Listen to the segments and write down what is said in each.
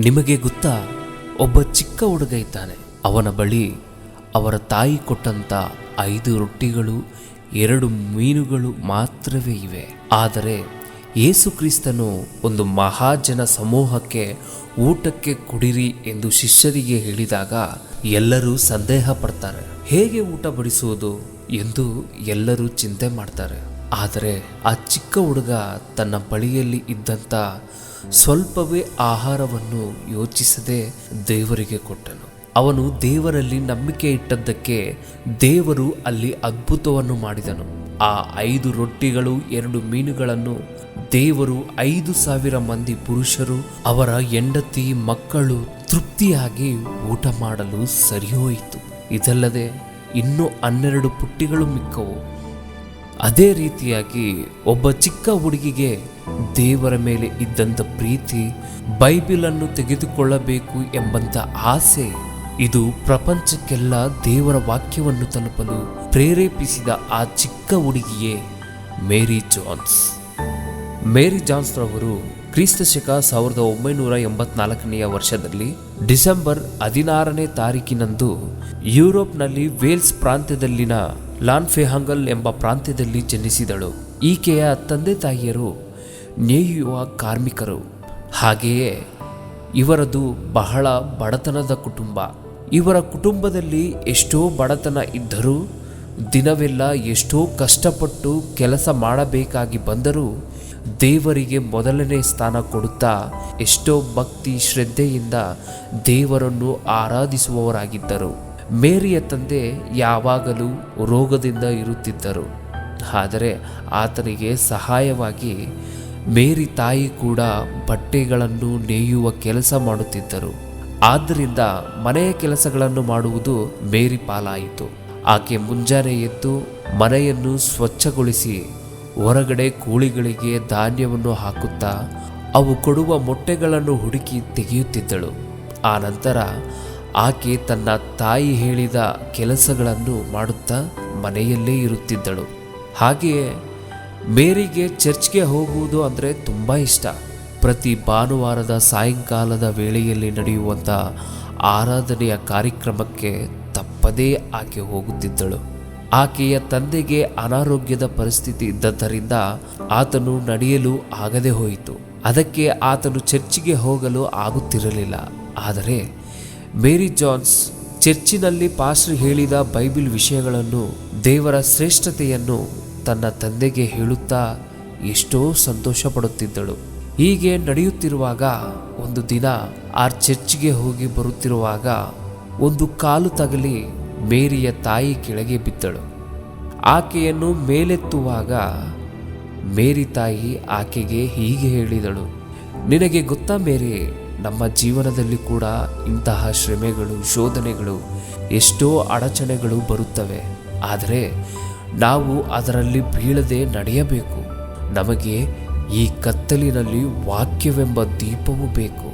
ನಿಮಗೆ ಗೊತ್ತಾ, ಒಬ್ಬ ಚಿಕ್ಕ ಹುಡುಗ ಇದ್ದಾನೆ. ಅವನ ಬಳಿ ಅವರ ತಾಯಿ ಕೊಟ್ಟಂತ ಐದು ರೊಟ್ಟಿಗಳು, ಎರಡು ಮೀನುಗಳು ಮಾತ್ರವೇ ಇವೆ. ಆದರೆ ಯೇಸು ಕ್ರಿಸ್ತನು ಒಂದು ಮಹಾಜನ ಸಮೂಹಕ್ಕೆ ಊಟಕ್ಕೆ ಕುಡಿರಿ ಎಂದು ಶಿಷ್ಯರಿಗೆ ಹೇಳಿದಾಗ ಎಲ್ಲರೂ ಸಂದೇಹ ಪಡ್ತಾರೆ ಹೇಗೆ ಊಟ ಬಡಿಸುವುದು ಎಂದು ಎಲ್ಲರೂ ಚಿಂತೆ ಮಾಡ್ತಾರೆ. ಆದರೆ ಆ ಚಿಕ್ಕ ಹುಡುಗ ತನ್ನ ಬಳಿಯಲ್ಲಿ ಇದ್ದಂಥ ಸ್ವಲ್ಪವೇ ಆಹಾರವನ್ನು ಯೋಚಿಸದೆ ದೇವರಿಗೆ ಕೊಟ್ಟನು. ಅವನು ದೇವರಲ್ಲಿ ನಂಬಿಕೆ ಇಟ್ಟದ್ದಕ್ಕೆ ದೇವರು ಅಲ್ಲಿ ಅದ್ಭುತವನ್ನು ಮಾಡಿದನು. ಆ ಐದು ರೊಟ್ಟಿಗಳು, ಎರಡು ಮೀನುಗಳನ್ನು ದೇವರು ಐದು ಸಾವಿರ ಮಂದಿ ಪುರುಷರು, ಅವರ ಹೆಂಡತಿ, ಮಕ್ಕಳು ತೃಪ್ತಿಯಾಗಿ ಊಟ ಮಾಡಲು ಸರಿಹೋಯಿತು. ಇದಲ್ಲದೆ ಇನ್ನೂ ಹನ್ನೆರಡು ಪುಟ್ಟಿಗಳು ಮಿಕ್ಕವು. ಅದೇ ರೀತಿಯಾಗಿ ಒಬ್ಬ ಚಿಕ್ಕ ಹುಡುಗಿಗೆ ದೇವರ ಮೇಲೆ ಇದ್ದಂಥ ಪ್ರೀತಿ, ಬೈಬಿಲನ್ನು ತೆಗೆದುಕೊಳ್ಳಬೇಕು ಎಂಬಂತ ಆಸೆ, ಇದು ಪ್ರಪಂಚಕ್ಕೆಲ್ಲ ದೇವರ ವಾಕ್ಯವನ್ನು ತಲುಪಲು ಪ್ರೇರೇಪಿಸಿದ ಆ ಚಿಕ್ಕ ಹುಡುಗಿಯೇ ಮೇರಿ ಜಾನ್ಸ್. ಮೇರಿ ಜಾನ್ಸ್ ರವರು ಕ್ರಿಸ್ತ ಶಕ ಸಾವಿರದ ಒಂಬೈನೂರ ಎಂಬತ್ನಾಲ್ಕನೆಯ ವರ್ಷದಲ್ಲಿ ಡಿಸೆಂಬರ್ ಹದಿನಾರನೇ ತಾರೀಕಿನಂದು ಯುರೋಪ್ನಲ್ಲಿ ವೇಲ್ಸ್ ಪ್ರಾಂತ್ಯದಲ್ಲಿನ ಲಾನ್ಫೆಹಂಗಲ್ ಎಂಬ ಪ್ರಾಂತ್ಯದಲ್ಲಿ ಜನಿಸಿದಳು. ಈಕೆಯ ತಂದೆ ತಾಯಿಯರು ನೇಯುವ ಕಾರ್ಮಿಕರು. ಹಾಗೆಯೇ ಇವರದು ಬಹಳ ಬಡತನದ ಕುಟುಂಬ. ಇವರ ಕುಟುಂಬದಲ್ಲಿ ಎಷ್ಟೋ ಬಡತನ ಇದ್ದರೂ ದಿನವೆಲ್ಲ ಎಷ್ಟೋ ಕಷ್ಟಪಟ್ಟು ಕೆಲಸ ಮಾಡಬೇಕಾಗಿ ಬಂದರೂ ದೇವರಿಗೆ ಮೊದಲನೇ ಸ್ಥಾನ ಕೊಡುತ್ತಾ ಎಷ್ಟೋ ಭಕ್ತಿ ಶ್ರದ್ಧೆಯಿಂದ ದೇವರನ್ನು ಆರಾಧಿಸುವವರಾಗಿದ್ದರು. ಮೇರಿಯ ತಂದೆ ಯಾವಾಗಲೂ ರೋಗದಿಂದ ಇರುತ್ತಿದ್ದರು. ಆದರೆ ಆತನಿಗೆ ಸಹಾಯವಾಗಿ ಮೇರಿ ತಾಯಿ ಕೂಡ ಬಟ್ಟೆಗಳನ್ನು ನೇಯುವ ಕೆಲಸ ಮಾಡುತ್ತಿದ್ದರು. ಆದ್ದರಿಂದ ಮನೆಯ ಕೆಲಸಗಳನ್ನು ಮಾಡುವುದು ಮೇರಿ ಪಾಲಾಯಿತು. ಆಕೆ ಮುಂಜಾನೆ ಎದ್ದು ಮನೆಯನ್ನು ಸ್ವಚ್ಛಗೊಳಿಸಿ ಹೊರಗಡೆ ಕೋಳಿಗಳಿಗೆ ಧಾನ್ಯವನ್ನು ಹಾಕುತ್ತಾ ಅವು ಕೊಡುವ ಮೊಟ್ಟೆಗಳನ್ನು ಹುಡುಕಿ ತೆಗೆಯುತ್ತಿದ್ದಳು. ಆ ನಂತರ ಆಕೆ ತನ್ನ ತಾಯಿ ಹೇಳಿದ ಕೆಲಸಗಳನ್ನು ಮಾಡುತ್ತಾ ಮನೆಯಲ್ಲೇ ಇರುತ್ತಿದ್ದಳು. ಹಾಗೆಯೇ ಮೇರಿಗೆ ಚರ್ಚ್ಗೆ ಹೋಗುವುದು ಅಂದರೆ ತುಂಬ ಇಷ್ಟ. ಪ್ರತಿ ಭಾನುವಾರದ ಸಾಯಂಕಾಲದ ವೇಳೆಯಲ್ಲಿ ನಡೆಯುವಂಥ ಆರಾಧನೆಯ ಕಾರ್ಯಕ್ರಮಕ್ಕೆ ತಪ್ಪದೇ ಆಕೆ ಹೋಗುತ್ತಿದ್ದಳು. ಆಕೆಯ ತಂದೆಗೆ ಅನಾರೋಗ್ಯದ ಪರಿಸ್ಥಿತಿ ಇದ್ದದ್ದರಿಂದ ಆತನು ನಡೆಯಲು ಆಗದೆ ಹೋಯಿತು. ಅದಕ್ಕೆ ಆತನು ಚರ್ಚಿಗೆ ಹೋಗಲು ಆಗುತ್ತಿರಲಿಲ್ಲ. ಆದರೆ ಮೇರಿ ಜಾನ್ಸ್ ಚರ್ಚಿನಲ್ಲಿ ಪಾಸ್ಟರ್ ಹೇಳಿದ ಬೈಬಿಲ್ ವಿಷಯಗಳನ್ನು ದೇವರ ಶ್ರೇಷ್ಠತೆಯನ್ನು ತನ್ನ ತಂದೆಗೆ ಹೇಳುತ್ತಾ ಎಷ್ಟೋ ಸಂತೋಷ ಪಡುತ್ತಿದ್ದಳು ಹೀಗೆ ನಡೆಯುತ್ತಿರುವಾಗ ಒಂದು ದಿನ ಆ ಚರ್ಚ್ಗೆ ಹೋಗಿ ಬರುತ್ತಿರುವಾಗ ಒಂದು ಕಾಲು ತಗಲಿ ಮೇರಿಯ ತಾಯಿ ಕೆಳಗೆ ಬಿದ್ದಳು. ಆಕೆಯನ್ನು ಮೇಲೆತ್ತುವಾಗ ಮೇರಿ ತಾಯಿ ಆಕೆಗೆ ಹೀಗೆ ಹೇಳಿದಳು, ನಿನಗೆ ಗೊತ್ತಾ ಮೇರಿ, ನಮ್ಮ ಜೀವನದಲ್ಲಿ ಕೂಡ ಇಂತಹ ಶ್ರಮೆಗಳು, ಶೋಧನೆಗಳು, ಎಷ್ಟೋ ಅಡಚಣೆಗಳು ಬರುತ್ತವೆ. ಆದರೆ ನಾವು ಅದರಲ್ಲಿ ಬೀಳದೆ ನಡೆಯಬೇಕು. ನಮಗೆ ಈ ಕತ್ತಲಿನಲ್ಲಿ ವಾಕ್ಯವೆಂಬ ದೀಪವೂ ಬೇಕು.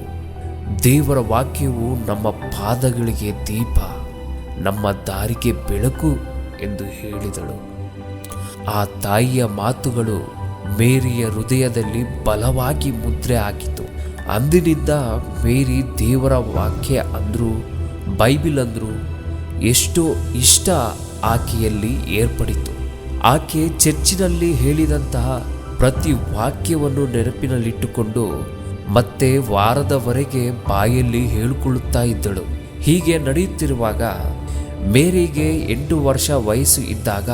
ದೇವರ ವಾಕ್ಯವು ನಮ್ಮ ಪಾದಗಳಿಗೆ ದೀಪ. ನಮ್ಮ ದಾರಿಗೆ ಬೆಳಕು ಎಂದು ಹೇಳಿದಳು. ಆ ತಾಯಿಯ ಮಾತುಗಳು ಮೇರಿಯ ಹೃದಯದಲ್ಲಿ ಬಲವಾಗಿ ಮುದ್ರೆ ಹಾಕಿತು. ಅಂದಿನಿಂದ ಮೇರಿ ದೇವರ ವಾಕ್ಯ ಅಂದರು, ಬೈಬಿಲ್ ಅಂದ್ರು ಎಷ್ಟೋ ಇಷ್ಟ ಆಕೆಯಲ್ಲಿ ಏರ್ಪಡಿತು. ಆಕೆ ಚರ್ಚಿನಲ್ಲಿ ಹೇಳಿದಂತಹ ಪ್ರತಿ ವಾಕ್ಯವನ್ನು ನೆನಪಿನಲ್ಲಿಟ್ಟುಕೊಂಡು ಮತ್ತೆ ವಾರದವರೆಗೆ ಬಾಯಲ್ಲಿ ಹೇಳಿಕೊಳ್ಳುತ್ತಾ ಇದ್ದಳು. ಹೀಗೆ ನಡೆಯುತ್ತಿರುವಾಗ ಮೇರಿಗೆ ಎಂಟು ವರ್ಷ ವಯಸ್ಸು ಇದ್ದಾಗ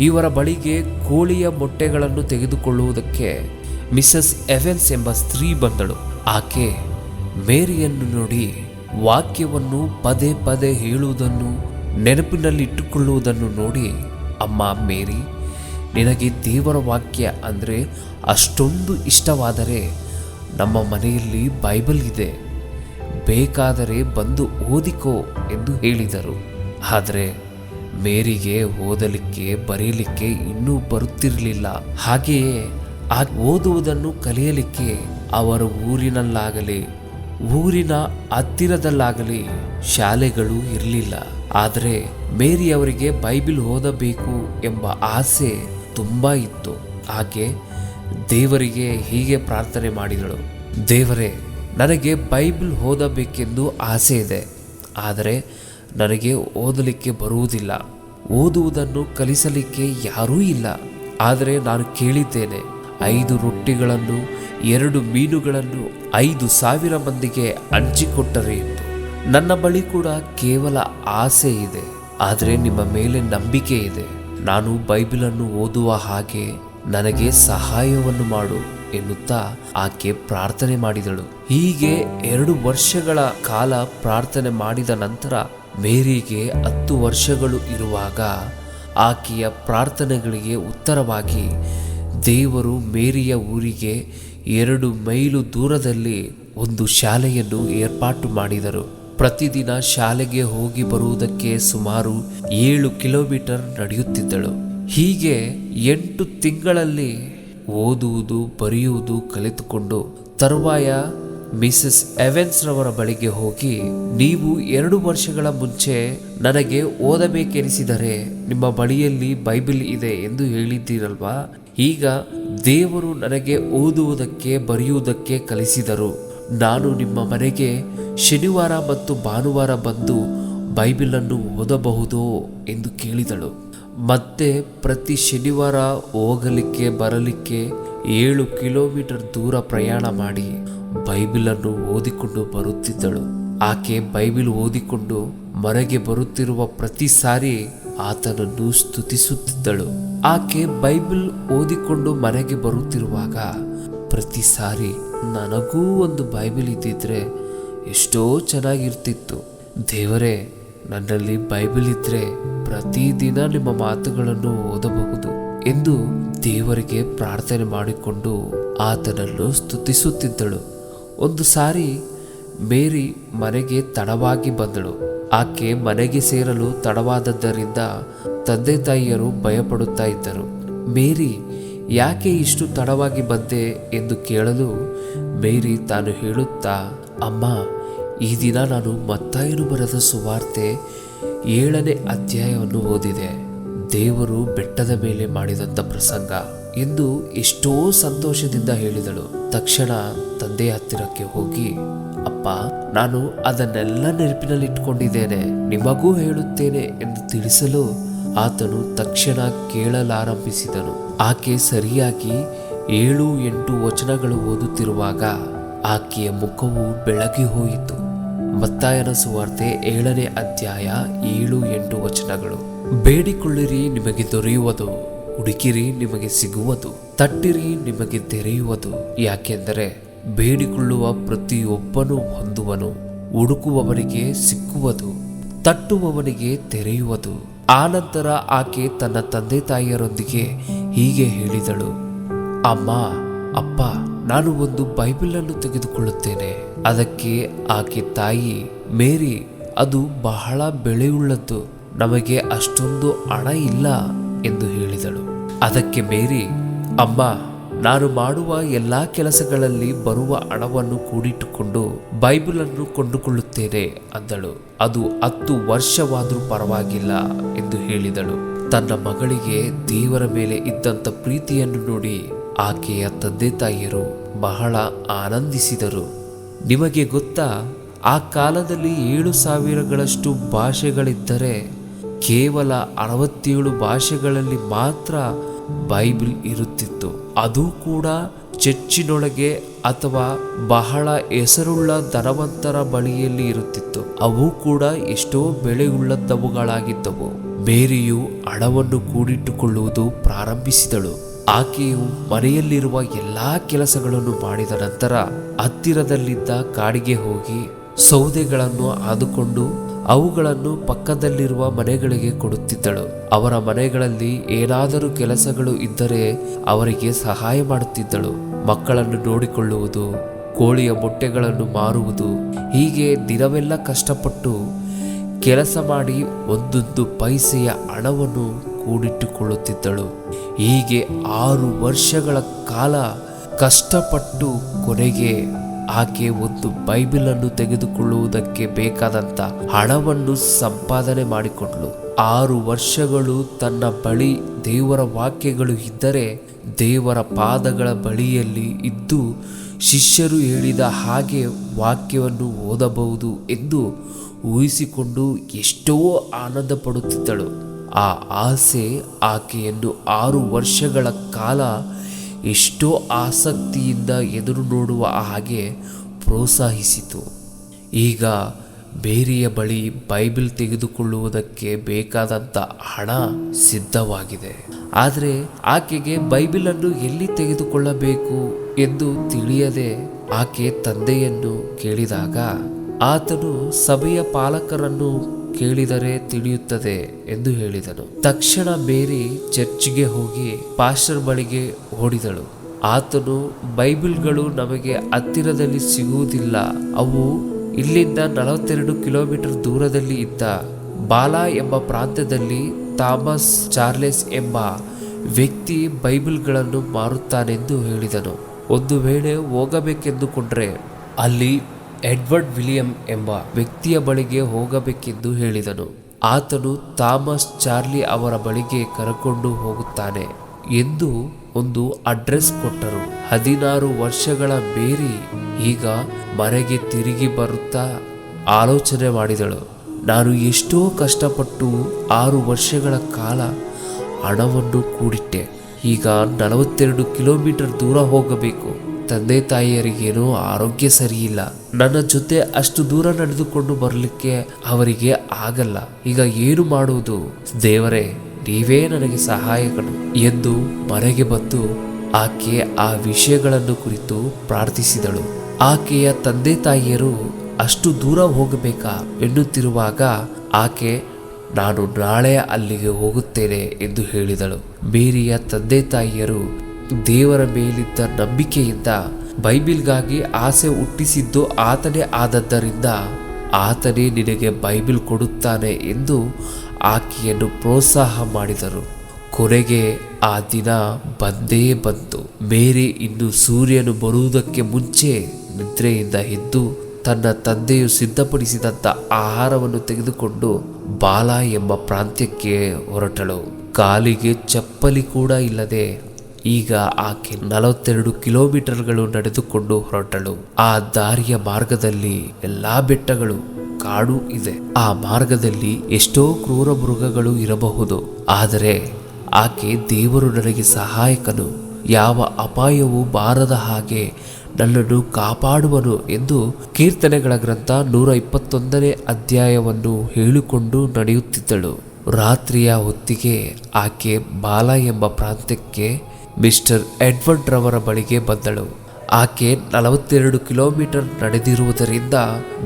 ಇವರ ಬಳಿಗೆ ಕೋಳಿಯ ಮೊಟ್ಟೆಗಳನ್ನು ತೆಗೆದುಕೊಳ್ಳುವುದಕ್ಕೆ ಮಿಸಸ್ ಎವೆನ್ಸ್ ಎಂಬ ಸ್ತ್ರೀ ಬಂದಳು. ಆಕೆ ಮೇರಿಯನ್ನು ನೋಡಿ ವಾಕ್ಯವನ್ನು ಪದೇ ಪದೇ ಹೇಳುವುದನ್ನು, ನೆನಪಿನಲ್ಲಿಟ್ಟುಕೊಳ್ಳುವುದನ್ನು ನೋಡಿ, ಅಮ್ಮ ಮೇರಿ, ನಿನಗೆ ದೇವರ ವಾಕ್ಯ ಅಂದರೆ ಅಷ್ಟೊಂದು ಇಷ್ಟವಾದರೆ ನಮ್ಮ ಮನೆಯಲ್ಲಿ ಬೈಬಲ್ ಇದೆ. ಬೇಕಾದರೆ ಬಂದು ಓದಿಕೋ ಎಂದು ಹೇಳಿದರು. ಆದರೆ ಮೇರಿಗೆ ಓದಲಿಕ್ಕೆ ಬರೆಯಲಿಕ್ಕೆ ಇನ್ನೂ ಬರುತ್ತಿರಲಿಲ್ಲ. ಹಾಗೆಯೇ ಆ ಓದುವುದನ್ನು ಕಲಿಯಲಿಕ್ಕೆ ಅವರ ಊರಿನಲ್ಲಾಗಲಿ, ಊರಿನ ಹತ್ತಿರದಲ್ಲಾಗಲಿ ಶಾಲೆಗಳು ಇರಲಿಲ್ಲ. ಆದರೆ ಮೇರಿ ಅವರಿಗೆ ಬೈಬಿಲ್ ಓದಬೇಕು ಎಂಬ ಆಸೆ ತುಂಬ ಇತ್ತು. ಆಕೆ ದೇವರಿಗೆ ಹೀಗೆ ಪ್ರಾರ್ಥನೆ ಮಾಡಿದಳು. ದೇವರೇ ನನಗೆ ಬೈಬಲ್ ಓದಬೇಕೆಂದು ಆಸೆ ಇದೆ. ಆದರೆ ನನಗೆ ಓದಲಿಕ್ಕೆ ಬರುವುದಿಲ್ಲ. ಓದುವುದನ್ನು ಕಲಿಸಲಿಕ್ಕೆ ಯಾರೂ ಇಲ್ಲ. ಆದರೆ ನಾನು ಕೇಳಿದ್ದೇನೆ, ಐದು ರೊಟ್ಟಿಗಳನ್ನು, ಎರಡು ಮೀನುಗಳನ್ನು ಐದು ಸಾವಿರ ಮಂದಿಗೆ ಹಂಚಿಕೊಟ್ಟರೆ ಎಂದು. ನನ್ನ ಬಳಿ ಕೂಡ ಕೇವಲ ಆಸೆ ಇದೆ. ಆದರೆ ನಿಮ್ಮ ಮೇಲೆ ನಂಬಿಕೆ ಇದೆ. ನಾನು ಬೈಬಲನ್ನು ಓದುವ ಹಾಗೆ ನನಗೆ ಸಹಾಯವನ್ನು ಮಾಡು. ಎನ್ನುತ್ತಾ ಆಕೆ ಪ್ರಾರ್ಥನೆ ಮಾಡಿದಳು. ಹೀಗೆ ಎರಡು ವರ್ಷಗಳ ಕಾಲ ಪ್ರಾರ್ಥನೆ ಮಾಡಿದ ನಂತರ ಮೇರಿಗೆ ಹತ್ತು ವರ್ಷಗಳು ಇರುವಾಗ ಆಕೆಯ ಪ್ರಾರ್ಥನೆಗಳಿಗೆ ಉತ್ತರವಾಗಿ ದೇವರು ಮೇರಿಯ ಊರಿಗೆ ಎರಡು ಮೈಲು ದೂರದಲ್ಲಿ ಒಂದು ಶಾಲೆಯನ್ನು ಏರ್ಪಾಟು ಮಾಡಿದರು. ಪ್ರತಿದಿನ ಶಾಲೆಗೆ ಹೋಗಿ ಬರುವುದಕ್ಕೆ ಸುಮಾರು ಏಳು ಕಿಲೋಮೀಟರ್ ನಡೆಯುತ್ತಿದ್ದಳು. ಹೀಗೆ ಎಂಟು ತಿಂಗಳಲ್ಲಿ ಓದುವುದು, ಬರೆಯುವುದು ಕಲಿತುಕೊಂಡು ತರುವಾಯ ಮಿಸಸ್ ಎವೆನ್ಸ್ರವರ ಬಳಿಗೆ ಹೋಗಿ, ನೀವು ಎರಡು ವರ್ಷಗಳ ಮುಂಚೆ ನನಗೆ ಓದಬೇಕೆನಿಸಿದರೆ ನಿಮ್ಮ ಬಳಿಯಲ್ಲಿ ಬೈಬಲ್ ಇದೆ ಎಂದು ಹೇಳಿದ್ದೀರಲ್ವಾ? ಈಗ ದೇವರು ನನಗೆ ಓದುವುದಕ್ಕೆ, ಬರೆಯುವುದಕ್ಕೆ ಕಲಿಸಿದರು. ನಾನು ನಿಮ್ಮ ಮನೆಗೆ ಶನಿವಾರ ಮತ್ತು ಭಾನುವಾರ ಬಂದು ಬೈಬಿಲನ್ನು ಓದಬಹುದೋ? ಎಂದು ಕೇಳಿದಳು. ಮತ್ತೆ ಪ್ರತಿ ಶನಿವಾರ ಹೋಗಲಿಕ್ಕೆ, ಬರಲಿಕ್ಕೆ ಏಳು ಕಿಲೋಮೀಟರ್ ದೂರ ಪ್ರಯಾಣ ಮಾಡಿ ಬೈಬಿಲನ್ನು ಓದಿಕೊಂಡು ಬರುತ್ತಿದ್ದಳು. ಆಕೆ ಬೈಬಿಲ್ ಓದಿಕೊಂಡು ಮನೆಗೆ ಬರುತ್ತಿರುವ ಪ್ರತಿ ಸಾರಿ ಆತನನ್ನು ಸ್ತುತಿಸುತ್ತಿದ್ದಳು. ಆಕೆ ಬೈಬಿಲ್ ಓದಿಕೊಂಡು ಮನೆಗೆ ಬರುತ್ತಿರುವಾಗ ಪ್ರತಿ ಸಾರಿ ನನಗೂ ಒಂದು ಬೈಬಿಲ್ ಇದ್ದಿದ್ರೆ ಎಷ್ಟೋ ಚೆನ್ನಾಗಿರ್ತಿತ್ತು. ದೇವರೇ, ನನ್ನಲ್ಲಿ ಬೈಬಿಲ್ ಇದ್ರೆ ಪ್ರತಿದಿನ ನಿಮ್ಮ ಮಾತುಗಳನ್ನು ಓದಬಹುದು ಎಂದು ದೇವರಿಗೆ ಪ್ರಾರ್ಥನೆ ಮಾಡಿಕೊಂಡು ಆತನನ್ನು ಸ್ತುತಿಸುತ್ತಿದ್ದಳು. ಒಂದು ಸಾರಿ ಮೇರಿ ಮನೆಗೆ ತಡವಾಗಿ ಬಂದಳು. ಆಕೆ ಮನೆಗೆ ಸೇರಲು ತಡವಾದದ್ದರಿಂದ ತಂದೆ ತಾಯಿಯರು ಭಯಪಡುತ್ತಾ ಇದ್ದರು. ಮೇರಿ, ಯಾಕೆ ಇಷ್ಟು ತಡವಾಗಿ ಬಂದೆ? ಎಂದು ಕೇಳಲು ಮೇರಿ ತಾನು ಹೇಳುತ್ತಾ, ಅಮ್ಮ, ಈ ದಿನ ನಾನು ಮತ್ತಾಯನು ಬರೆದ ಸುವಾರ್ತೆ ಏಳನೇ ಅಧ್ಯಾಯವನ್ನು ಓದಿದೆ. ದೇವರು ಬೆಟ್ಟದ ಮೇಲೆ ಮಾಡಿದಂಥ ಪ್ರಸಂಗ ಎಂದು ಎಷ್ಟೋ ಸಂತೋಷದಿಂದ ಹೇಳಿದಳು. ತಕ್ಷಣ ತಂದೆಯ ಹತ್ತಿರಕ್ಕೆ ಹೋಗಿ, ಅಪ್ಪ, ನಾನು ಅದನ್ನೆಲ್ಲ ನೆನಪಿನಲ್ಲಿಟ್ಕೊಂಡಿದ್ದೇನೆ. ನಿಮಗೂ ಹೇಳುತ್ತೇನೆ ಎಂದು ತಿಳಿಸಲು ಆತನು ತಕ್ಷಣ ಕೇಳಲಾರಂಭಿಸಿದನು. ಆಕೆ ಸರಿಯಾಗಿ ಏಳು ಎಂಟು ವಚನಗಳು ಓದುತ್ತಿರುವಾಗ ಆಕೆಯ ಮುಖವು ಬೆಳಗಿ ಹೋಯಿತು. ಮತ್ತಾಯನ ಸುವಾರ್ತೆ ಏಳನೇ ಅಧ್ಯಾಯ ಏಳು ಎಂಟು ವಚನಗಳು. ಬೇಡಿಕೊಳ್ಳಿರಿ, ನಿಮಗೆ ದೊರೆಯುವುದು. ಹುಡುಕಿರಿ, ನಿಮಗೆ ಸಿಗುವುದು. ತಟ್ಟಿರಿ, ನಿಮಗೆ ತೆರೆಯುವುದು. ಯಾಕೆಂದರೆ ಬೇಡಿಕೊಳ್ಳುವ ಪ್ರತಿಯೊಬ್ಬನು ಹೊಂದುವನು. ಹುಡುಕುವವನಿಗೆ ಸಿಕ್ಕುವುದು. ತಟ್ಟುವವನಿಗೆ ತೆರೆಯುವುದು. ಆನಂತರ ಆಕೆ ತನ್ನ ತಂದೆ ತಾಯಿಯರೊಂದಿಗೆ ಹೀಗೆ ಹೇಳಿದಳು, ಅಮ್ಮ, ಅಪ್ಪ, ನಾನು ಒಂದು ಬೈಬಲನ್ನು ತೆಗೆದುಕೊಳ್ಳುತ್ತೇನೆ. ಅದಕ್ಕೆ ಆಕೆ ತಾಯಿ, ಮೇರಿ, ಅದು ಬಹಳ ಬೆಳೆಯುಳ್ಳದ್ದು ನಮಗೆ ಅಷ್ಟೊಂದು ಹಣ ಇಲ್ಲ ಎಂದು ಹೇಳಿದಳು. ಅದಕ್ಕೆ ಮೇರಿ, ಅಮ್ಮ, ನಾನು ಮಾಡುವ ಎಲ್ಲಾ ಕೆಲಸಗಳಲ್ಲಿ ಬರುವ ಹಣವನ್ನು ಕೂಡಿಟ್ಟುಕೊಂಡು ಬೈಬಲ್ ಅನ್ನು ಕೊಂಡುಕೊಳ್ಳುತ್ತೇನೆ ಅಂದಳು. ಅದು ಹತ್ತು ವರ್ಷವಾದರೂ ಪರವಾಗಿಲ್ಲ ಎಂದು ಹೇಳಿದಳು. ತನ್ನ ಮಗಳಿಗೆ ದೇವರ ಮೇಲೆ ಇದ್ದಂಥ ಪ್ರೀತಿಯನ್ನು ನೋಡಿ ಆಕೆಯ ತಂದೆ ತಾಯಿಯರು ಬಹಳ ಆನಂದಿಸಿದರು. ನಿಮಗೆ ಗೊತ್ತಾ, ಆ ಕಾಲದಲ್ಲಿ ಏಳು ಸಾವಿರಗಳಷ್ಟು ಭಾಷೆಗಳಿದ್ದರೆ ಕೇವಲ ಅರವತ್ತೇಳು ಭಾಷೆಗಳಲ್ಲಿ ಮಾತ್ರ ಬೈಬಲ್ ಇರುತ್ತಿತ್ತು. ಅದು ಕೂಡ ಚರ್ಚಿನೊಳಗೆ ಅಥವಾ ಬಹಳ ಹೆಸರುಳ್ಳ ಧನವಂತರ ಬಳಿಯಲ್ಲಿ ಇರುತ್ತಿತ್ತು. ಅವು ಕೂಡ ಎಷ್ಟೋ ಬೆಲೆಯುಳ್ಳದ್ದವುಗಳಾಗಿದ್ದವು. ಮೇರಿಯು ಹಣವನ್ನು ಕೂಡಿಟ್ಟುಕೊಳ್ಳುವುದು ಪ್ರಾರಂಭಿಸಿದಳು. ಆಕೆಯು ಮನೆಯಲ್ಲಿರುವ ಎಲ್ಲಾ ಕೆಲಸಗಳನ್ನು ಮಾಡಿದ ನಂತರ ಹತ್ತಿರದಲ್ಲಿದ್ದ ಕಾಡಿಗೆ ಹೋಗಿ ಸೌದೆಗಳನ್ನು ಆದುಕೊಂಡು ಅವುಗಳನ್ನು ಪಕ್ಕದಲ್ಲಿರುವ ಮನೆಗಳಿಗೆ ಕೊಡುತ್ತಿದ್ದಳು. ಅವರ ಮನೆಗಳಲ್ಲಿ ಏನಾದರೂ ಕೆಲಸಗಳು ಇದ್ದರೆ ಅವರಿಗೆ ಸಹಾಯ ಮಾಡುತ್ತಿದ್ದಳು. ಮಕ್ಕಳನ್ನು ನೋಡಿಕೊಳ್ಳುವುದು, ಕೋಳಿಯ ಮೊಟ್ಟೆಗಳನ್ನು ಮಾರುವುದು, ಹೀಗೆ ದಿನವೆಲ್ಲ ಕಷ್ಟಪಟ್ಟು ಕೆಲಸ ಮಾಡಿ ಒಂದೊಂದು ಪೈಸೆಯ ಹಣವನ್ನು ಕೂಡಿಟ್ಟುಕೊಳ್ಳುತ್ತಿದ್ದಳು. ಹೀಗೆ ಆರು ವರ್ಷಗಳ ಕಾಲ ಕಷ್ಟಪಟ್ಟು ಕೊನೆಗೆ ಆಕೆ ಒಂದು ಬೈಬಲನ್ನು ತೆಗೆದುಕೊಳ್ಳುವುದಕ್ಕೆ ಬೇಕಾದಂತ ಹಣವನ್ನು ಸಂಪಾದನೆ ಮಾಡಿಕೊಂಡಳು. ಆರು ವರ್ಷಗಳು ತನ್ನ ಬಳಿ ದೇವರ ವಾಕ್ಯಗಳು ಇದ್ದರೆ ದೇವರ ಪಾದಗಳ ಬಳಿಯಲ್ಲಿ ಇದ್ದು ಶಿಷ್ಯರು ಹೇಳಿದ ಹಾಗೆ ವಾಕ್ಯವನ್ನು ಓದಬಹುದು ಎಂದು ಊಹಿಸಿಕೊಂಡು ಎಷ್ಟೋ ಆನಂದ ಪಡುತ್ತಿದ್ದಳು ಆ ಆಸೆ ಆಕೆಯನ್ನು ಆರು ವರ್ಷಗಳ ಕಾಲ ಎಷ್ಟೋ ಆಸಕ್ತಿಯಿಂದ ಎದುರು ನೋಡುವ ಹಾಗೆ ಪ್ರೋತ್ಸಾಹಿಸಿತು. ಈಗ ಬೇರೆಯ ಬಳಿ ಬೈಬಲ್ ತೆಗೆದುಕೊಳ್ಳುವುದಕ್ಕೆ ಬೇಕಾದಂಥ ಹಣ ಸಿದ್ಧವಾಗಿದೆ. ಆದರೆ ಆಕೆಗೆ ಬೈಬಲ್ ಅನ್ನು ಎಲ್ಲಿ ತೆಗೆದುಕೊಳ್ಳಬೇಕು ಎಂದು ತಿಳಿಯದೆ ಆಕೆ ತಂದೆಯನ್ನು ಕೇಳಿದಾಗ ಆತನು ಸಭೆಯ ಪಾಲಕರನ್ನು ಕೇಳಿದರೆ ತಿಳಿಯುತ್ತದೆ ಎಂದು ಹೇಳಿದನು. ತಕ್ಷಣ ಮೇರಿ ಚರ್ಚ್ಗೆ ಹೋಗಿ ಪಾಸ್ಟರ್ ಬಳಿಗೆ ಓಡಿದಳು. ಆತನು ಬೈಬಲ್ಗಳು ನಮಗೆ ಹತ್ತಿರದಲ್ಲಿ ಸಿಗುವುದಿಲ್ಲ. ಅವು ಇಲ್ಲಿಂದ ನಲವತ್ತೆರಡು ಕಿಲೋಮೀಟರ್ ದೂರದಲ್ಲಿ ಇದ್ದ ಬಾಲಾ ಎಂಬ ಪ್ರಾಂತ್ಯದಲ್ಲಿ ಥಾಮಸ್ ಚಾರ್ಲೆಸ್ ಎಂಬ ವ್ಯಕ್ತಿ ಬೈಬಲ್ಗಳನ್ನು ಮಾರುತ್ತಾನೆಂದು ಹೇಳಿದನು. ಒಂದು ವೇಳೆ ಹೋಗಬೇಕೆಂದುಕೊಂಡ್ರೆ ಅಲ್ಲಿ ಎಡ್ವರ್ಡ್ ವಿಲಿಯಂ ಎಂಬ ವ್ಯಕ್ತಿಯ ಬಳಿಗೆ ಹೋಗಬೇಕೆಂದು ಹೇಳಿದನು. ಆತನು ಥಾಮಸ್ ಚಾರ್ಲಿ ಅವರ ಬಳಿಗೆ ಕರಕೊಂಡು ಹೋಗುತ್ತಾನೆ ಎಂದು ಒಂದು ಅಡ್ರೆಸ್ ಕೊಟ್ಟರು. ಹದಿನಾರು ವರ್ಷಗಳ ಮೇರಿ ಈಗ ಮನೆಗೆ ತಿರುಗಿ ಬರುತ್ತಾ ಆಲೋಚನೆ ಮಾಡಿದಳು. ನಾನು ಎಷ್ಟೋ ಕಷ್ಟಪಟ್ಟು ಆರು ವರ್ಷಗಳ ಕಾಲ ಹಣವನ್ನು ಕೂಡಿಟ್ಟೆ. ಈಗ ನಲವತ್ತೆರಡು ಕಿಲೋಮೀಟರ್ ದೂರ ಹೋಗಬೇಕು. ತಂದೆ ತಾಯಿಯರಿಗೇನು ಆರೋಗ್ಯ ಸರಿಯಿಲ್ಲ. ನನ್ನ ಜೊತೆ ಅಷ್ಟು ದೂರ ನಡೆದುಕೊಂಡು ಬರಲಿಕ್ಕೆ ಅವರಿಗೆ ಆಗಲ್ಲ. ಈಗ ಏನು ಮಾಡುವುದು? ದೇವರೇ, ನೀವೇ ನನಗೆ ಸಹಾಯಕನು ಎಂದು ಮನೆಗೆ ಬಂದು ಆಕೆ ಆ ವಿಷಯಗಳನ್ನು ಕುರಿತು ಪ್ರಾರ್ಥಿಸಿದಳು. ಆಕೆಯ ತಂದೆ ತಾಯಿಯರು ಅಷ್ಟು ದೂರ ಹೋಗಬೇಕಾ ಎನ್ನುತ್ತಿರುವಾಗ ಆಕೆ, ನಾನು ನಾಳೆ ಅಲ್ಲಿಗೆ ಹೋಗುತ್ತೇನೆ ಎಂದು ಹೇಳಿದಳು. ಮೇರಿಯ ತಂದೆ ತಾಯಿಯರು ದೇವರ ಮೇಲಿದ್ದ ನಂಬಿಕೆಯಿಂದ ಬೈಬಿಲ್ಗಾಗಿ ಆಸೆ ಹುಟ್ಟಿಸಿದ್ದು ಆತನೇ ಆದದ್ದರಿಂದ ಆತನೇ ನಿನಗೆ ಬೈಬಿಲ್ ಕೊಡುತ್ತಾನೆ ಎಂದು ಆಕೆಯನ್ನು ಪ್ರೋತ್ಸಾಹ ಮಾಡಿದರು. ಕೊನೆಗೆ ಆ ದಿನ ಬಂದೇ ಬಂತು. ಮೇರಿ ಇನ್ನು ಸೂರ್ಯನು ಬರುವುದಕ್ಕೆ ಮುಂಚೆ ನಿದ್ರೆಯಿಂದ ಎದ್ದು ತನ್ನ ತಂದೆಯು ಸಿದ್ಧಪಡಿಸಿದಂಥ ಆಹಾರವನ್ನು ತೆಗೆದುಕೊಂಡು ಬಾಲ ಎಂಬ ಪ್ರಾಂತ್ಯಕ್ಕೆ ಹೊರಟಳು. ಕಾಲಿಗೆ ಚಪ್ಪಲಿ ಕೂಡ ಇಲ್ಲದೆ ಈಗ ಆಕೆ ನಲವತ್ತೆರಡು ಕಿಲೋಮೀಟರ್ಗಳು ನಡೆದುಕೊಂಡು ಹೊರಟಳು. ಆ ದಾರಿಯ ಮಾರ್ಗದಲ್ಲಿ ಎಲ್ಲಾ ಬೆಟ್ಟಗಳು ಕಾಡು ಇದೆ. ಆ ಮಾರ್ಗದಲ್ಲಿ ಎಷ್ಟೋ ಕ್ರೂರ ಮೃಗಗಳು ಇರಬಹುದು. ಆದರೆ ಆಕೆ ದೇವರು ನನಗೆ ಸಹಾಯಕನು. ಯಾವ ಅಪಾಯವೂ ಬಾರದ ಹಾಗೆ ನನ್ನನ್ನು ಕಾಪಾಡುವನು ಎಂದು ಕೀರ್ತನೆಗಳ ಗ್ರಂಥ ನೂರ ಇಪ್ಪತ್ತೊಂದನೇ ಅಧ್ಯಾಯವನ್ನು ಹೇಳಿಕೊಂಡು ನಡೆಯುತ್ತಿದ್ದಳು. ರಾತ್ರಿಯ ಹೊತ್ತಿಗೆ ಆಕೆ ಬಾಲ ಎಂಬ ಪ್ರಾಂತ್ಯಕ್ಕೆ ಮಿಸ್ಟರ್ ಎಡ್ವರ್ಡ್ ರವರ ಬಳಿಗೆ ಬಂದಳು. ಆಕೆ ನಲವತ್ತೆರಡು ಕಿಲೋಮೀಟರ್ ನಡೆದಿರುವುದರಿಂದ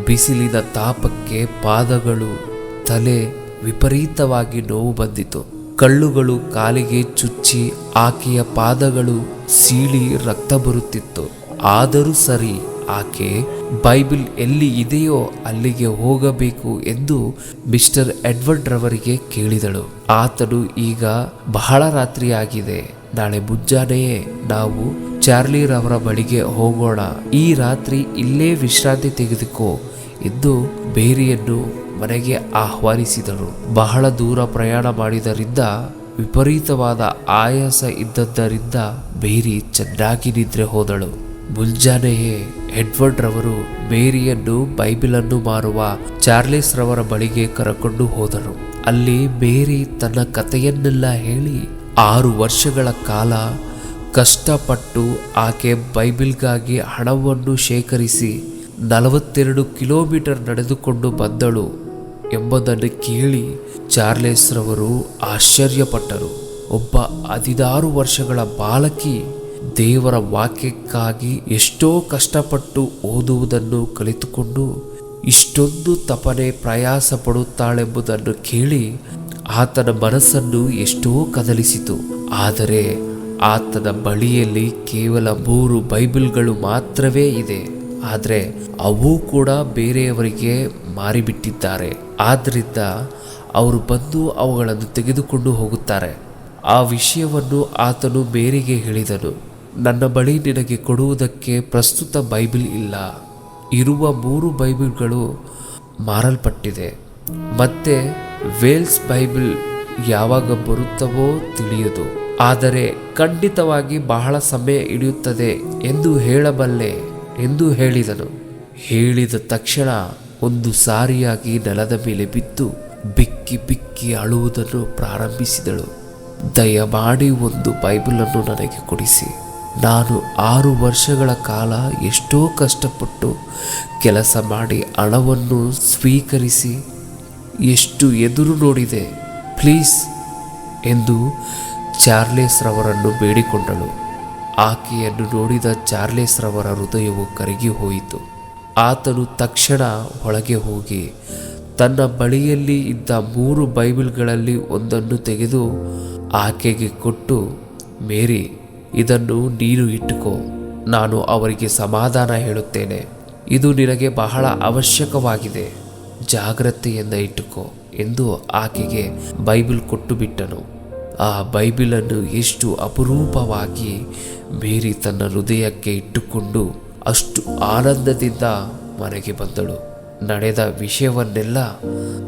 ಬಿಸಿಲಿನ ತಾಪಕ್ಕೆ ಪಾದಗಳು, ತಲೆ ವಿಪರೀತವಾಗಿ ನೋವು ಬಂದಿತು. ಕಳ್ಳುಗಳು ಕಾಲಿಗೆ ಚುಚ್ಚಿ ಆಕೆಯ ಪಾದಗಳು ಸೀಳಿ ರಕ್ತ ಬರುತ್ತಿತ್ತು. ಆದರೂ ಸರಿ ಆಕೆ ಬೈಬಿಲ್ ಎಲ್ಲಿ ಇದೆಯೋ ಅಲ್ಲಿಗೆ ಹೋಗಬೇಕು ಎಂದು ಮಿಸ್ಟರ್ ಎಡ್ವರ್ಡ್ ರವರಿಗೆ ಕೇಳಿದಳು. ಆತನು ಈಗ ಬಹಳ ರಾತ್ರಿಯಾಗಿದೆ. ನಾಳೆ ಮುಂಜಾನೆಯೇ ನಾವು ಚಾರ್ಲಿರವರ ಬಳಿಗೆ ಹೋಗೋಣ. ಈ ರಾತ್ರಿ ಇಲ್ಲೇ ವಿಶ್ರಾಂತಿ ತೆಗೆದುಕೋ ಎಂದು ಬೇರಿಯನ್ನು ಮನೆಗೆ ಆಹ್ವಾನಿಸಿದರು. ಬಹಳ ದೂರ ಪ್ರಯಾಣ ಮಾಡಿದರಿಂದ, ವಿಪರೀತವಾದ ಆಯಾಸ ಇದ್ದದ್ದರಿಂದ ಬೇರಿ ಚೆನ್ನಾಗಿ ನಿದ್ರೆ ಹೋದಳು. ಮುಂಜಾನೆಯೇ ಎಡ್ವರ್ಡ್ ರವರು ಬೇರಿಯನ್ನು ಬೈಬಿಲನ್ನು ಮಾರುವ ಚಾರ್ಲಿಸ್ ರವರ ಬಳಿಗೆ ಕರಕೊಂಡು ಹೋದರು. ಅಲ್ಲಿ ಬೇರಿ ತನ್ನ ಕಥೆಯನ್ನೆಲ್ಲ ಹೇಳಿ ಆರು ವರ್ಷಗಳ ಕಾಲ ಕಷ್ಟಪಟ್ಟು ಆಕೆ ಬೈಬಿಲ್ಗಾಗಿ ಹಣವನ್ನು ಶೇಖರಿಸಿ ನಲವತ್ತೆರಡು ಕಿಲೋಮೀಟರ್ ನಡೆದುಕೊಂಡು ಬಂದಳು ಎಂಬುದನ್ನು ಕೇಳಿ ಚಾರ್ಲೆಸ್ರವರು ಆಶ್ಚರ್ಯಪಟ್ಟರು. ಒಬ್ಬ ಹದಿನಾರು ವರ್ಷಗಳ ಬಾಲಕಿ ದೇವರ ವಾಕ್ಯಕ್ಕಾಗಿ ಎಷ್ಟೋ ಕಷ್ಟಪಟ್ಟು ಓದುವುದನ್ನು ಕಲಿತುಕೊಂಡು ಇಷ್ಟೊಂದು ತಪನೆ ಪ್ರಯಾಸ ಪಡುತ್ತಾಳೆಂಬುದನ್ನು ಕೇಳಿ ಆತನ ಮನಸ್ಸನ್ನು ಎಷ್ಟೋ ಕದಲಿಸಿತು. ಆದರೆ ಆತನ ಬಳಿಯಲ್ಲಿ ಕೇವಲ ಮೂರು ಬೈಬಲ್ಗಳು ಮಾತ್ರವೇ ಇದೆ. ಆದರೆ ಅವು ಕೂಡ ಬೇರೆಯವರಿಗೆ ಮಾರಿಬಿಟ್ಟಿದ್ದಾರೆ. ಆದ್ದರಿಂದ ಅವರು ಬಂದು ಅವುಗಳನ್ನು ತೆಗೆದುಕೊಂಡು ಹೋಗುತ್ತಾರೆ. ಆ ವಿಷಯವನ್ನು ಆತನು ಬೇರೆಗೆ ಹೇಳಿದನು. ನನ್ನ ಬಳಿ ನಿನಗೆ ಕೊಡುವುದಕ್ಕೆ ಪ್ರಸ್ತುತ ಬೈಬಿಲ್ ಇಲ್ಲ. ಇರುವ ಮೂರು ಬೈಬಿಲ್ಗಳು ಮಾರಲ್ಪಟ್ಟಿದೆ. ಮತ್ತೆ ವೇಲ್ಸ್ ಬೈಬಲ್ ಯಾವಾಗ ಬರುತ್ತವೋ ತಿಳಿಯದು. ಆದರೆ ಖಂಡಿತವಾಗಿ ಬಹಳ ಸಮಯ ಹಿಡಿಯುತ್ತದೆ ಎಂದು ಹೇಳಬಲ್ಲೆ ಎಂದು ಹೇಳಿದನು. ಹೇಳಿದ ತಕ್ಷಣ ಒಂದು ಸಾರಿಯಾಗಿ ನೆಲದ ಮೇಲೆ ಬಿದ್ದು ಬಿಕ್ಕಿ ಬಿಕ್ಕಿ ಅಳುವುದನ್ನು ಪ್ರಾರಂಭಿಸಿದಳು. ದಯಮಾಡಿ ಒಂದು ಬೈಬಲನ್ನು ನನಗೆ ಕೊಡಿಸಿ. ನಾನು ಆರು ವರ್ಷಗಳ ಕಾಲ ಎಷ್ಟೋ ಕಷ್ಟಪಟ್ಟು ಕೆಲಸ ಮಾಡಿ ಹಣವನ್ನು ಸ್ವೀಕರಿಸಿ ಎಷ್ಟು ಎದುರು ನೋಡಿದೆ, ಪ್ಲೀಸ್ ಎಂದು ಚಾರ್ಲೆಸ್ ರವರನ್ನು ಬೇಡಿಕೊಂಡಳು. ಆಕೆಯನ್ನು ನೋಡಿದ ಚಾರ್ಲೆಸ್ ರವರ ಹೃದಯವು ಕರಗಿ ಹೋಯಿತು. ಆತನು ತಕ್ಷಣ ಒಳಗೆ ಹೋಗಿ ತನ್ನ ಬಳಿಯಲ್ಲಿ ಇದ್ದ ಮೂರು ಬೈಬಲ್ಗಳಲ್ಲಿ ಒಂದನ್ನು ತೆಗೆದು ಆಕೆಗೆ ಕೊಟ್ಟು, ಮೇರಿ, ಇದನ್ನು ನೀನು ಇಟ್ಟುಕೋ, ನಾನು ಅವರಿಗೆ ಸಮಾಧಾನ ಹೇಳುತ್ತೇನೆ. ಇದು ನಿನಗೆ ಬಹಳ ಅವಶ್ಯಕವಾಗಿದೆ. ಜಾಗ್ರತೆಯಿಂದ ಇಟ್ಟುಕೋ ಎಂದು ಆಕೆಗೆ ಬೈಬಲ್ ಕೊಟ್ಟು ಬಿಟ್ಟನು ಆ ಬೈಬಿಲನ್ನು ಎಷ್ಟು ಅಪರೂಪವಾಗಿ ಮೇರಿ ತನ್ನ ಹೃದಯಕ್ಕೆ ಇಟ್ಟುಕೊಂಡು ಅಷ್ಟು ಆನಂದದಿಂದ ಮನೆಗೆ ಬಂದಳು. ನಡೆದ ವಿಷಯವನ್ನೆಲ್ಲ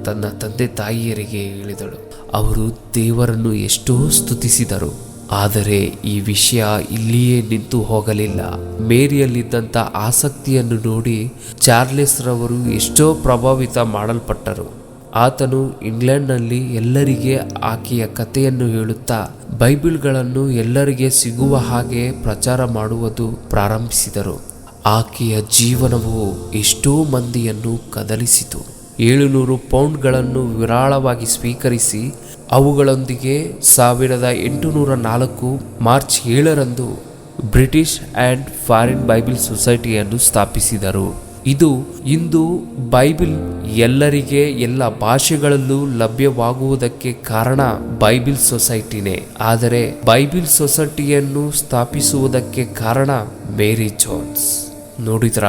ತನ್ನ ತಂದೆ ತಾಯಿಯರಿಗೆ ಹೇಳಿದಳು. ಅವರು ದೇವರನ್ನು ಎಷ್ಟೋ ಸ್ತುತಿಸಿದರು. ಆದರೆ ಈ ವಿಷಯ ಇಲ್ಲಿಯೇ ನಿಂತು ಹೋಗಲಿಲ್ಲ. ಮೇರಿಯಲ್ಲಿದ್ದಂಥ ಆಸಕ್ತಿಯನ್ನು ನೋಡಿ ಚಾರ್ಲೆಸ್ ರವರು ಎಷ್ಟೋ ಪ್ರಭಾವಿತ ಮಾಡಲ್ಪಟ್ಟರು. ಆತನು ಇಂಗ್ಲೆಂಡ್ನಲ್ಲಿ ಎಲ್ಲರಿಗೆ ಆಕೆಯ ಕಥೆಯನ್ನು ಹೇಳುತ್ತಾ, ಬೈಬಿಲ್ಗಳನ್ನು ಎಲ್ಲರಿಗೆ ಸಿಗುವ ಹಾಗೆ ಪ್ರಚಾರ ಮಾಡುವುದು ಪ್ರಾರಂಭಿಸಿದರು. ಆಕೆಯ ಜೀವನವು ಎಷ್ಟೋ ಮಂದಿಯನ್ನು ಕದಲಿಸಿತು. ಏಳುನೂರು ಪೌಂಡ್ಗಳನ್ನು ವಿರಾಳವಾಗಿ ಸ್ವೀಕರಿಸಿ ಅವುಗಳೊಂದಿಗೆ ಸಾವಿರದ ಎಂಟುನೂರ ನಾಲ್ಕು ಮಾರ್ಚ್ ಏಳರಂದು ಬ್ರಿಟಿಷ್ ಆ್ಯಂಡ್ ಫಾರಿನ್ ಬೈಬಿಲ್ ಸೊಸೈಟಿಯನ್ನು ಸ್ಥಾಪಿಸಿದರು. ಇದು ಇಂದು ಬೈಬಿಲ್ ಎಲ್ಲರಿಗೆ ಎಲ್ಲ ಭಾಷೆಗಳಲ್ಲೂ ಲಭ್ಯವಾಗುವುದಕ್ಕೆ ಕಾರಣ ಬೈಬಿಲ್ ಸೊಸೈಟಿನೇ. ಆದರೆ ಬೈಬಿಲ್ ಸೊಸೈಟಿಯನ್ನು ಸ್ಥಾಪಿಸುವುದಕ್ಕೆ ಕಾರಣ ಮೇರಿ ಜೋನ್ಸ್. ನೋಡಿದ್ರ,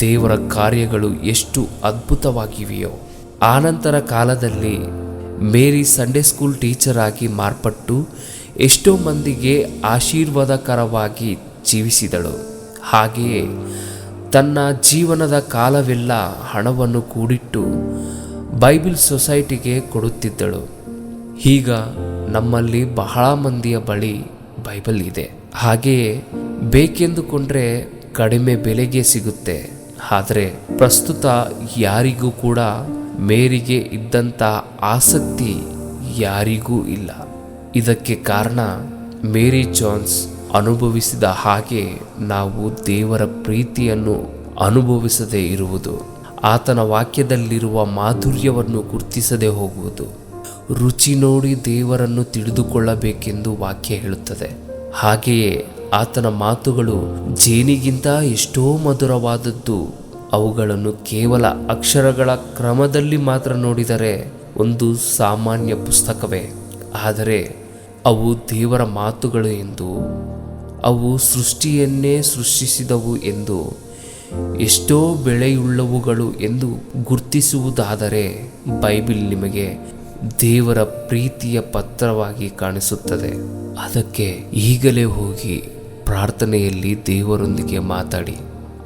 ದೇವರ ಕಾರ್ಯಗಳು ಎಷ್ಟು ಅದ್ಭುತವಾಗಿವೆಯೋ. ಆನಂತರ ಕಾಲದಲ್ಲಿ ಮೇರಿ ಸಂಡೇ ಸ್ಕೂಲ್ ಟೀಚರ್ ಆಗಿ ಮಾರ್ಪಟ್ಟು ಎಷ್ಟೋ ಮಂದಿಗೆ ಆಶೀರ್ವಾದಕರವಾಗಿ ಜೀವಿಸಿದಳು. ಹಾಗೆಯೇ ತನ್ನ ಜೀವನದ ಕಾಲವೆಲ್ಲ ಹಣವನ್ನು ಕೂಡಿಟ್ಟು ಬೈಬಲ್ ಸೊಸೈಟಿಗೆ ಕೊಡುತ್ತಿದ್ದಳು. ಈಗ ನಮ್ಮಲ್ಲಿ ಬಹಳ ಮಂದಿಯ ಬಳಿ ಬೈಬಲ್ ಇದೆ. ಹಾಗೆಯೇ ಬೇಕೆಂದುಕೊಂಡ್ರೆ ಕಡಿಮೆ ಬೆಲೆಗೆ ಸಿಗುತ್ತೆ. ಆದರೆ ಪ್ರಸ್ತುತ ಯಾರಿಗೂ ಕೂಡ ಮೇರಿಗೆ ಇದ್ದಂಥ ಆಸಕ್ತಿ ಯಾರಿಗೂ ಇಲ್ಲ. ಇದಕ್ಕೆ ಕಾರಣ ಮೇರಿ ಜಾನ್ಸ್ ಅನುಭವಿಸಿದ ಹಾಗೆ ನಾವು ದೇವರ ಪ್ರೀತಿಯನ್ನು ಅನುಭವಿಸದೇ ಇರುವುದು. ಆತನ ವಾಕ್ಯದಲ್ಲಿರುವ ಮಾಧುರ್ಯವನ್ನು ಗುರ್ತಿಸದೆ ಹೋಗುವುದು. ರುಚಿ ನೋಡಿ ದೇವರನ್ನು ತಿಳಿದುಕೊಳ್ಳಬೇಕೆಂದು ವಾಕ್ಯ ಹೇಳುತ್ತದೆ. ಹಾಗೆಯೇ ಆತನ ಮಾತುಗಳು ಜೇನಿಗಿಂತ ಎಷ್ಟೋ ಮಧುರವಾದದ್ದು ಅವುಗಳನ್ನು ಕೇವಲ ಅಕ್ಷರಗಳ ಕ್ರಮದಲ್ಲಿ ಮಾತ್ರ ನೋಡಿದರೆ ಒಂದು ಸಾಮಾನ್ಯ ಪುಸ್ತಕವೇ. ಆದರೆ ಅವು ದೇವರ ಮಾತುಗಳು ಎಂದು, ಅವು ಸೃಷ್ಟಿಯನ್ನೇ ಸೃಷ್ಟಿಸಿದವು ಎಂದು, ಎಷ್ಟೋ ಬೆಳೆಯುಳ್ಳವುಗಳು ಎಂದು ಗುರ್ತಿಸುವುದಾದರೆ ಬೈಬಿಲ್ ನಿಮಗೆ ದೇವರ ಪ್ರೀತಿಯ ಪತ್ರವಾಗಿ ಕಾಣಿಸುತ್ತದೆ. ಅದಕ್ಕೆ ಈಗಲೇ ಹೋಗಿ ಪ್ರಾರ್ಥನೆಯಲ್ಲಿ ದೇವರೊಂದಿಗೆ ಮಾತಾಡಿ.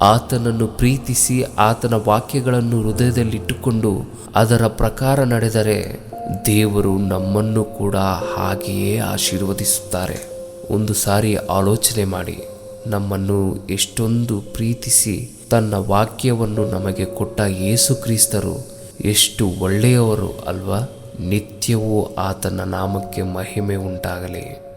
ಆತನನ್ನು ಪ್ರೀತಿಸಿ ಆತನ ವಾಕ್ಯಗಳನ್ನು ಹೃದಯದಲ್ಲಿಟ್ಟುಕೊಂಡು ಅದರ ಪ್ರಕಾರ ನಡೆದರೆ ದೇವರು ನಮ್ಮನ್ನು ಕೂಡ ಹಾಗೆಯೇ ಆಶೀರ್ವದಿಸುತ್ತಾರೆ. ಒಂದು ಸಾರಿ ಆಲೋಚನೆ ಮಾಡಿ, ನಮ್ಮನ್ನು ಎಷ್ಟೊಂದು ಪ್ರೀತಿಸಿ ತನ್ನ ವಾಕ್ಯವನ್ನು ನಮಗೆ ಕೊಟ್ಟ ಯೇಸು ಕ್ರಿಸ್ತರು ಎಷ್ಟು ಒಳ್ಳೆಯವರು ಅಲ್ವಾ? ನಿತ್ಯವೂ ಆತನ ನಾಮಕ್ಕೆ ಮಹಿಮೆ ಉಂಟಾಗಲಿ.